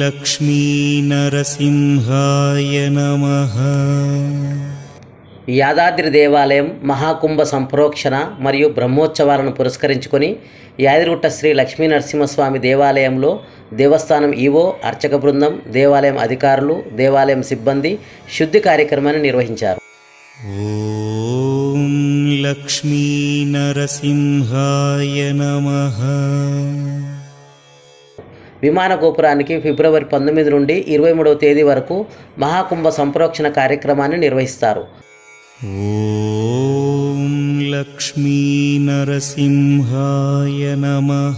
లక్ష్మీనరసింహాయ నమ. యాదాద్రి దేవాలయం మహాకుంభ సంప్రోక్షణ మరియు బ్రహ్మోత్సవాలను పురస్కరించుకొని యాదిరిగుట్ట శ్రీ లక్ష్మీ నరసింహస్వామి దేవాలయంలో దేవస్థానం ఈవో అర్చక బృందం దేవాలయం అధికారులు దేవాలయం సిబ్బంది శుద్ధి కార్యక్రమాన్ని నిర్వహించారు. లక్ష్మీ నరసింహాయ నమ. విమాన గోపురానికి ఫిబ్రవరి పంతొమ్మిది నుండి ఇరవై మూడవ తేదీ వరకు మహాకుంభ సంప్రోక్షణ కార్యక్రమాన్ని నిర్వహిస్తారు. లక్ష్మీ నరసింహాయ నమ.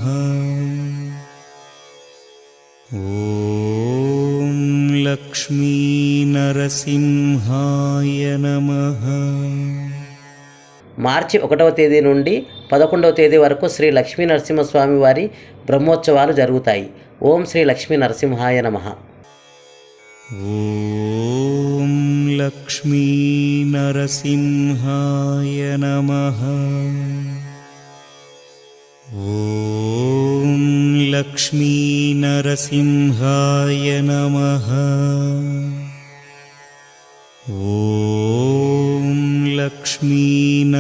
లక్ష్మీ నరసింహాయ నమ. మార్చి ఒకటవ తేదీ నుండి పదకొండవ తేదీ వరకు శ్రీ లక్ష్మీ నరసింహస్వామి వారి బ్రహ్మోత్సవాలు జరుగుతాయి ఓం శ్రీ లక్ష్మీ నరసింహాయ నమః ॐ लक्ष्मीनरसिंहाय नमः ॐ लक्ष्मीनरसिंहाय नमः ॐ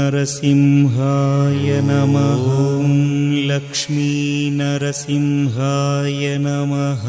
लक्ष्मीनरसिंहाय नमः। लक्ष्मीनरसिंहाय नमः